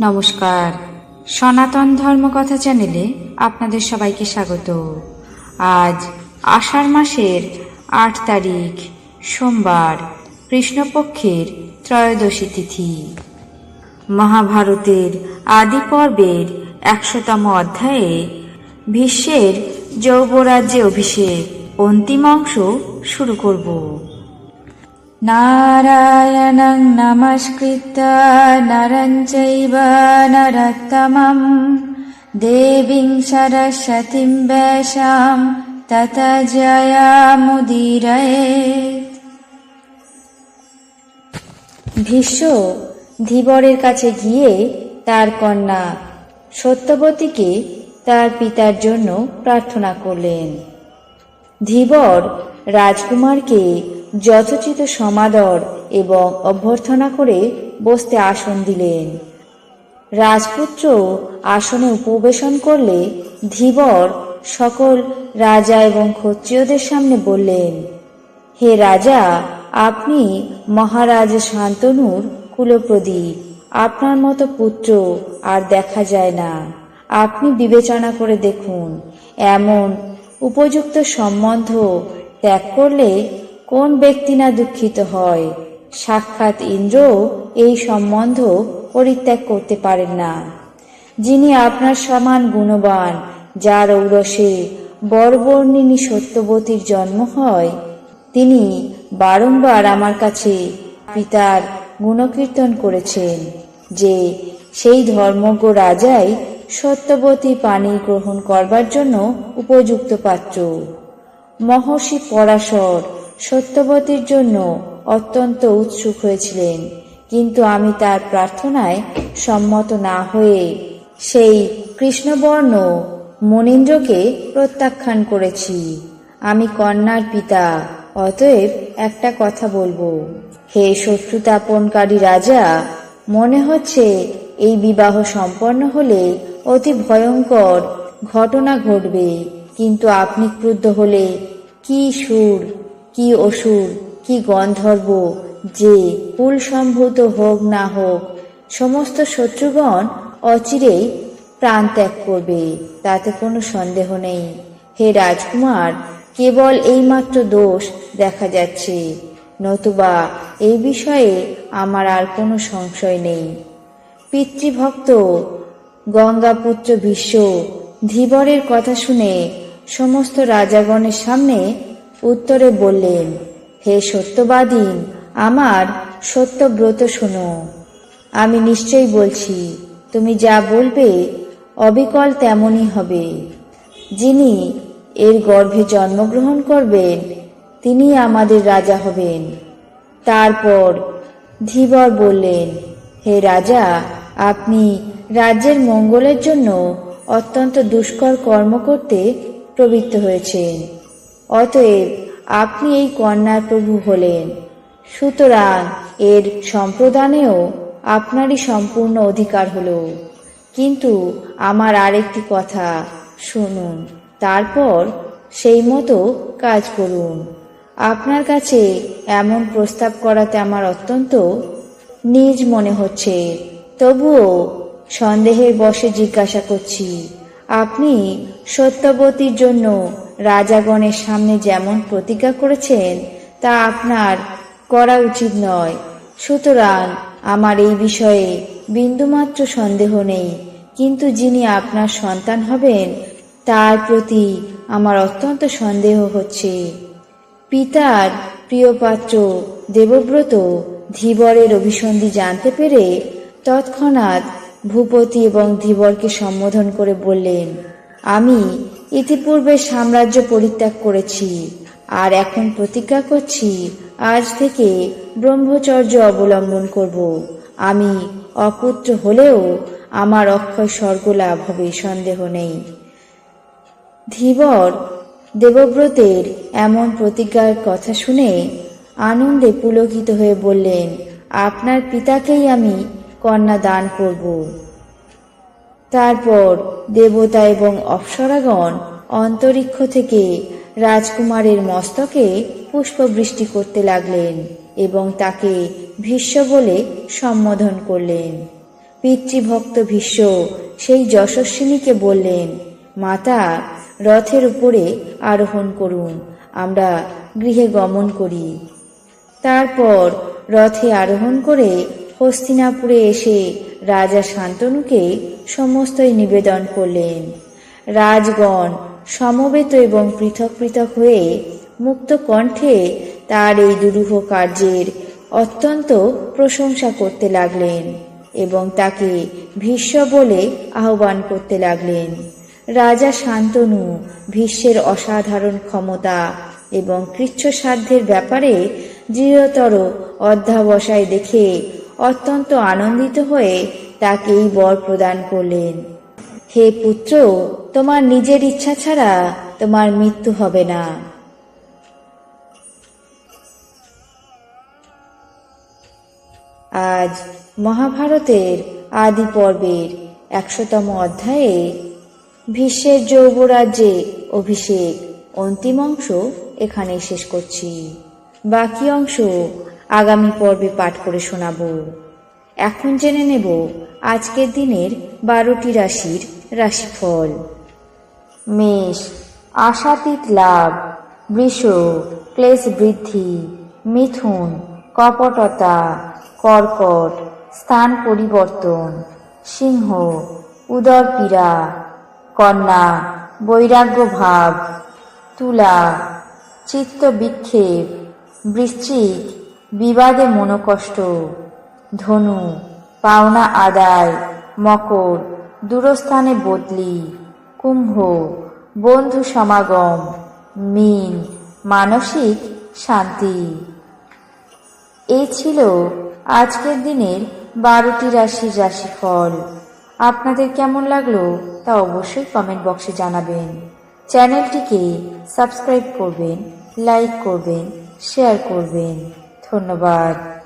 নমস্কার। সনাতন ধর্মকথা চ্যানেলে আপনাদের সবাইকে স্বাগত। আজ আষাঢ় মাসের আট তারিখ, সোমবার, কৃষ্ণপক্ষের ত্রয়োদশী তিথি। মহাভারতের আদি পর্বের একশোতম অধ্যায়ে ভীষ্মের যৌবরাজ্যে অভিষেক অন্তিম অংশ শুরু করব। নারায়ণং নমস্কৃত্য নরं চৈব নরোত্তমं দেবীং সরস্বতীং বেশাম তত জয়ামুদীরয়েত ভীষ্ম ধীবরের কাছে গিয়ে তার কন্যা সত্যবতীকে তার পিতার জন্য প্রার্থনা করলেন। ধীবর রাজকুমারকে যথোচিত সমাদর এবং অভ্যর্থনা করে বসতে আসন দিলেন। রাজপুত্র আসনে উপবেশন করলে ধীবর সকল রাজা এবং ক্ষত্রিয়দের সামনে বললেন, হে রাজা, আপনি মহারাজ শান্তনুর কুলপ্রদীপ, আপনার মতো পুত্র আর দেখা যায় না। আপনি বিবেচনা করে দেখুন, এমন উপযুক্ত সম্বন্ধ ত্যাগ করলে কোন ব্যক্তি না দুঃখিত হয়? সাক্ষাৎ ইন্দ্র এই সম্বন্ধ পরিত্যাগ করতে পারেন না। যিনি আপনার সমান গুণবান, যার ঔরসে বরবর্ণিনী সত্যবতীর জন্ম হয়, তিনি বারংবার আমার কাছে পিতার গুণকীর্তন করেছেন যে সেই ধর্মজ্ঞ রাজাই সত্যবতী পানি গ্রহণ করবার জন্য উপযুক্ত পাত্র। মহর্ষি পরাশর সত্যবতীর জন্য অত্যন্ত উৎসুক হয়েছিলেন। কিন্তু আমি তার প্রার্থনায় সম্মত না হয়ে সেই কৃষ্ণবর্ণ মনীন্দ্রকে প্রত্যাখ্যান করেছি। আমি কন্যার পিতা, অতএব একটা কথা বলব। হে শত্রুতাপনকারী রাজা, মনে হচ্ছে এই বিবাহ সম্পন্ন হলে অতি ভয়ঙ্কর ঘটনা ঘটবে। কিন্তু আপনি ক্রুদ্ধ হলে কি সুর কি অসুর, কি গন্ধর্ব, যে কুল সম্ভূত হোক না হোক, সমস্ত শত্রুগণ অচিরেই প্রাণ ত্যাগ করবে, তাতে কোনো সন্দেহ নেই। হে রাজকুমার, কেবল এইমাত্র দোষ দেখা যাচ্ছে, নতুবা এই বিষয়ে আমার আর কোনো সংশয় নেই। পিতৃভক্ত, গঙ্গাপুত্র ভীষ্ম, ধীবরের কথা শুনে সমস্ত রাজাগণের সামনে উত্তরে বললেন, হে সত্যবাদী, আমার সত্যব্রত শোনো। আমি নিশ্চয়ই বলছি, তুমি যা বলবে, অবিকল তেমনই হবে। যিনি এর গর্ভে জন্মগ্রহণ করবেন, তিনি আমাদের রাজা হবেন। তারপর ধীবর বললেন, হে রাজা, আপনি রাজ্যের মঙ্গলের জন্য অত্যন্ত দুষ্কর কর্ম করতে প্রবৃত্ত হয়েছেন। অতএব আপনি এই কন্যার প্রভু হলেন। সুতরাং এর সম্প্রদানেও আপনারই সম্পূর্ণ অধিকার হলো। কিন্তু আমার আরেকটি কথা শুনুন, তারপর সেই মতো কাজ করুন। আপনার কাছে এমন প্রস্তাব করাতে আমার অত্যন্ত নিজ মনে হচ্ছে। তবুও সন্দেহের বশে জিজ্ঞাসা করছি, আপনি সত্যবতীর জন্য রাজাগণের সামনে যেমন প্রতিজ্ঞা করেছেন, তা আপনার করা উচিত নয়। সুতরাং আমার এই বিষয়ে বিন্দুমাত্র সন্দেহ নেই। কিন্তু যিনি আপনার সন্তান হবেন, তার প্রতি আমার অত্যন্ত সন্দেহ হচ্ছে। পিতার প্রিয় পাত্র দেবব্রত ধীবরের অভিসন্ধি জানতে পেরে তৎক্ষণাৎ ভূপতি এবং ধীবরকে সম্বোধন করে বললেন, আমি ইতিপূর্বে সাম্রাজ্য পরিত্যাগ করেছি, আর এখন প্রতিজ্ঞা করছি, আজ থেকে ব্রহ্মচর্য অবলম্বন করব। আমি অপুত্র হলেও আমার অক্ষয় স্বর্গ লাভ হবে, সন্দেহ নেই। ধীবর দেবব্রতের এমন প্রতিজ্ঞার কথা শুনে আনন্দে পুলকিত হয়ে বললেন, আপনার পিতাকেই আমি কন্যা দান করব। তারপর দেবতা এবং অপ্সরাগণ অন্তরিক্ষ থেকে রাজকুমারের মস্তকে পুষ্পবৃষ্টি করতে লাগলেন এবং তাকে ভীষ্ম বলে সম্বোধন করলেন। পিতৃভক্ত ভীষ্ম সেই যশস্বিনীকে বললেন, মাতা, রথের উপরে আরোহণ করুন, আমরা গৃহে গমন করি। তারপর রথে আরোহণ করে হস্তিনাপুরে এসে রাজা শান্তনুকে সমস্তই নিবেদন করলেন। রাজগণ সমবেত এবং পৃথক পৃথক হয়ে মুক্ত কণ্ঠে তার এই দুরূহ কার্যের অত্যন্ত প্রশংসা করতে লাগলেন এবং তাকে ভীষ্ম বলে আহ্বান করতে লাগলেন। রাজা শান্তনু ভীষ্মের অসাধারণ ক্ষমতা এবং কৃচ্ছসাধ্যের ব্যাপারে দৃঢ়তর অধ্যাবসায় দেখে অত্যন্ত আনন্দিত হয়ে তাকে এই বর প্রদান করলেন। হে পুত্র, তোমার নিজের ইচ্ছা ছাড়া তোমার মৃত্যু হবে না। আজ মহাভারতের আদি পর্বের একশোতম অধ্যায়ে ভীষ্মের যৌবরাজ্যে অভিষেক, অন্তিম অংশ এখানে শেষ করছি। বাকি অংশ আগামী পর্বে পাঠ করে শোনাবো। এখন জেনে নেব আজকের দিনের বারোটি রাশির রাশিফল। মেষ, আশাতীত লাভ বৃষ ক্লেশ বৃদ্ধি, মিথুন, কপটতা, কর্কট, স্থান পরিবর্তন, সিংহ, উদর পীড়া, কন্যা, বৈরাগ্য ভাব, তুলা, চিত্ত বিক্ষেপ, বৃশ্চিক বিবাদে মনোকষ্ট, ধনু, পাওনা আদায়, মকর, দূরস্থানে বদলি, কুম্ভ, বন্ধু সমাগম, মিন, মানসিক শান্তি। এই ছিল আজকের দিনের বারোটি রাশির রাশিফল। আপনাদের কেমন লাগল তা অবশ্যই কমেন্ট বক্সে জানাবেন। চ্যানেলটিকে সাবস্ক্রাইব করবেন লাইক করবেন শেয়ার করবেন। ধন্যবাদ।